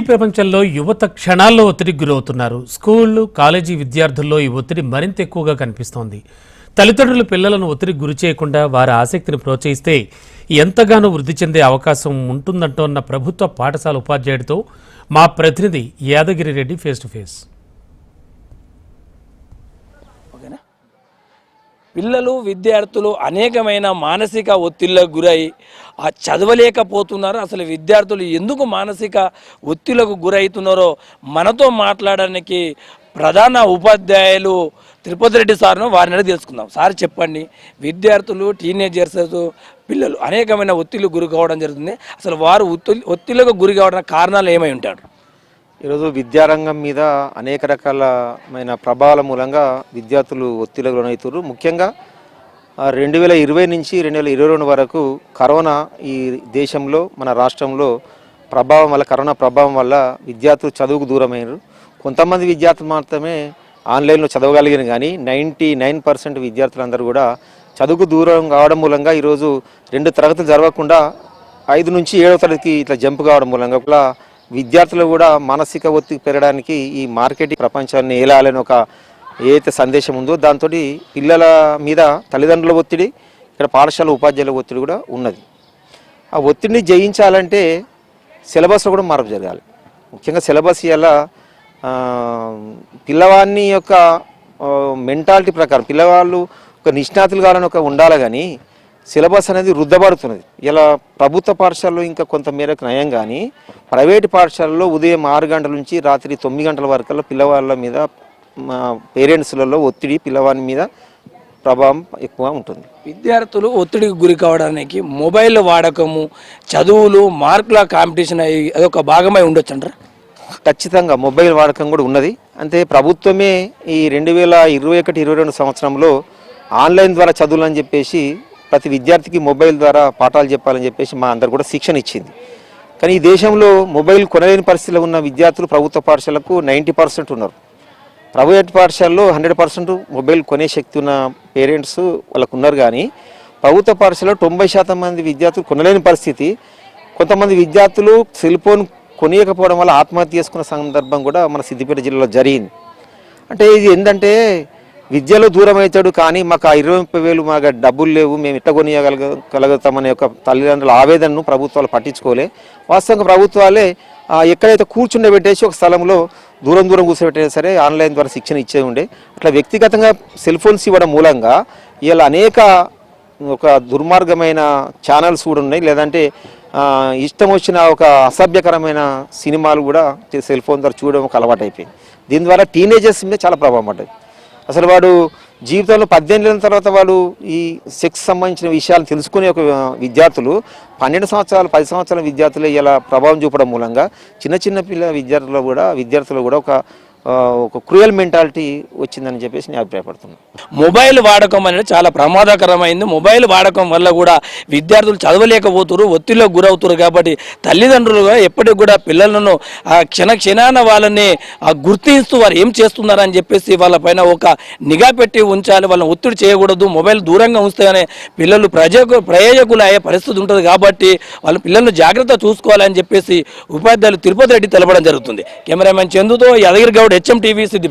ప్రపంచంలో యువత క్షణాల్లో ఒత్తిడికి గురవుతున్నారు. స్కూళ్ళు కాలేజీ విద్యార్థుల్లో ఈ ఒత్తిడి మరింత ఎక్కువగా కనిపిస్తోంది. తల్లిదండ్రులు పిల్లలను ఒత్తిడికి గురి చేయకుండా వారి ఆసక్తిని ప్రోత్సహిస్తే ఎంతగానో వృద్ధి చెందే అవకాశం ఉంటుందంటోన్న ప్రభుత్వ పాఠశాల ఉపాధ్యాయుడితో మా ప్రతినిధి Yadagiri Reddy face to face. పిల్లలు విద్యార్థులు అనేకమైన మానసిక ఒత్తిళ్ళకు గురై ఆ చదవలేకపోతున్నారు. అసలు విద్యార్థులు ఎందుకు మానసిక ఒత్తిళ్ళకు గురవుతున్నారో మనతో మాట్లాడడానికి ప్రధాన ఉపాధ్యాయులు తిరుపతి రెడ్డి సార్ను వారిని తెలుసుకుందాం. సార్ చెప్పండి. విద్యార్థులు టీనేజర్స్ పిల్లలు అనేకమైన ఒత్తిళ్ళు గురి కావడం జరుగుతుంది. అసలు వారు ఒత్తిడి ఒత్తిళ్ళకు గురి కావడానికి కారణాలు ఏమై ఉంటారు? ఈరోజు విద్యారంగం మీద అనేక రకాలమైన ప్రభావాల మూలంగా విద్యార్థులు ఒత్తిడికి లోనవుతున్నారు. ముఖ్యంగా రెండు వేల ఇరవై నుంచి రెండు వేల ఇరవై రెండు వరకు కరోనా ఈ దేశంలో మన రాష్ట్రంలో ప్రభావం వల్ల కరోనా ప్రభావం వల్ల విద్యార్థులు చదువుకు దూరమైనారు. కొంతమంది విద్యార్థులు మాత్రమే ఆన్లైన్లో చదవగలిగిన కానీ నైంటీ నైన్ పర్సెంట్ విద్యార్థులందరూ కూడా చదువుకు దూరం కావడం మూలంగా ఈరోజు రెండు తరగతులు జరగకుండా ఐదు నుంచి ఏడవ తరగతికి ఇట్లా జంప్ కావడం మూలంగా ఇట్లా విద్యార్థులు కూడా మానసిక ఒత్తిడి పెరగడానికి ఈ మార్కెటింగ్ ప్రపంచాన్ని ఏలాలని ఒక ఏదైతే సందేశం ఉందో దాంతో పిల్లల మీద తల్లిదండ్రుల ఒత్తిడి ఇక్కడ పాఠశాల ఉపాధ్యాయుల ఒత్తిడి కూడా ఉన్నది. ఆ ఒత్తిడిని జయించాలంటే సిలబస్లో కూడా మార్పు జరగాలి. ముఖ్యంగా సిలబస్ ఇలా పిల్లవాడిని యొక్క మెంటాలిటీ ప్రకారం పిల్లవాళ్ళు ఒక నిష్ణాతులు కావాలని ఒక ఉండాలి కానీ సిలబస్ అనేది రుద్దబడుతున్నది. ఇలా ప్రభుత్వ పాఠశాలలో ఇంకా కొంత మేరకు నయం కానీ ప్రైవేట్ పాఠశాలలో ఉదయం ఆరు గంటల నుంచి రాత్రి తొమ్మిది గంటల వరకు పిల్లవాళ్ళ మీద పేరెంట్స్లలో ఒత్తిడి పిల్లవాని మీద ప్రభావం ఎక్కువ ఉంటుంది. విద్యార్థులు ఒత్తిడికి గురి కావడానికి మొబైల్ వాడకము చదువులు మార్కుల కాంపిటీషన్ అయ్యి అదొక భాగమై ఉండొచ్చు అంటారా? ఖచ్చితంగా మొబైల్ వాడకం కూడా ఉన్నది. అంతే ప్రభుత్వమే ఈ రెండు వేల ఇరవై ఒకటి ఇరవై రెండు సంవత్సరంలో ఆన్లైన్ ద్వారా చదువులని చెప్పేసి ప్రతి విద్యార్థికి మొబైల్ ద్వారా పాఠాలు చెప్పాలని చెప్పేసి మా అందరు కూడా శిక్షణ ఇచ్చింది. కానీ ఈ దేశంలో మొబైల్ కొనలేని పరిస్థితిలో ఉన్న విద్యార్థులు ప్రభుత్వ పాఠశాలకు నైంటీ పర్సెంట్ ఉన్నారు. ప్రైవేట్ పాఠశాలలో హండ్రెడ్ పర్సెంట్ మొబైల్ కొనే శక్తి ఉన్న పేరెంట్స్ వాళ్ళకు ఉన్నారు కానీ ప్రభుత్వ పాఠశాలలో తొంభై శాతం మంది విద్యార్థులు కొనలేని పరిస్థితి. కొంతమంది విద్యార్థులు సెల్ ఫోన్ కొనియకపోవడం వల్ల ఆత్మహత్య చేసుకున్న సందర్భం కూడా మన సిద్దిపేట జిల్లాలో జరిగింది. అంటే ఇది ఏంటంటే విద్యలో దూరం అవుతాడు కానీ మాకు ఆ ఇరవై ముప్పై వేలు మాకు డబ్బులు లేవు మేము ఇట్ట కొనియగలగలుగుతామనే ఒక తల్లిదండ్రుల ఆవేదనను ప్రభుత్వాలు పట్టించుకోలే. వాస్తవంగా ప్రభుత్వాలే ఎక్కడైతే కూర్చుండబెట్టేసి ఒక స్థలంలో దూరం దూరం కూర్చోబెట్టినా సరే ఆన్లైన్ ద్వారా శిక్షణ ఇచ్చే ఉండే. అట్లా వ్యక్తిగతంగా సెల్ ఫోన్స్ ఇవ్వడం మూలంగా ఇలా అనేక ఒక దుర్మార్గమైన ఛానల్స్ కూడా ఉన్నాయి. లేదంటే ఇష్టం వచ్చిన ఒక అసభ్యకరమైన సినిమాలు కూడా సెల్ ఫోన్ ద్వారా చూడడం ఒక అలవాటు అయిపోయింది దీని ద్వారా టీనేజర్స్ మీద చాలా ప్రభావం పడ్డది. అసలు వాడు జీవితంలో పద్దెనిమిది తర్వాత వాడు ఈ సెక్స్ సంబంధించిన విషయాలు తెలుసుకునే ఒక విద్యార్థులు పన్నెండు సంవత్సరాలు పది సంవత్సరాల విద్యార్థులు ఇలా ప్రభావం చూపడం మూలంగా చిన్న చిన్న పిల్ల విద్యార్థులు కూడా విద్యార్థులు కూడా ఒక ఒక క్రూయల్ మెంటాలిటీ వచ్చిందని చెప్పేసి నేను అభిప్రాయపడుతున్నాను మొబైల్ వాడకం అనేది చాలా ప్రమాదకరమైంది. మొబైల్ వాడకం వల్ల కూడా విద్యార్థులు చదవలేకపోతున్నారు ఒత్తిడిలోకి గురవుతారు కాబట్టి తల్లిదండ్రులుగా ఎప్పటికి కూడా పిల్లలను ఆ క్షణ క్షణాన వాళ్ళని గుర్తిస్తూ వారు ఏం చేస్తున్నారని చెప్పేసి వాళ్ళపైన ఒక నిఘా పెట్టి ఉంచాలి. వాళ్ళని ఒత్తిడి చేయకూడదు. మొబైల్ దూరంగా ఉంస్తేనే పిల్లలు ప్రజకు ప్రయోజకులు అయ్యే పరిస్థితి ఉంటుంది కాబట్టి వాళ్ళ పిల్లలను జాగ్రత్త చూసుకోవాలని చెప్పేసి ఉపాధ్యాయులు తిరుపతి రెడ్డి తెలపడం జరుగుతుంది. కెమెరామెన్ చందుతో యాదగిరి గౌడ్ హెచ్ఎం టీవీ సిద్ధి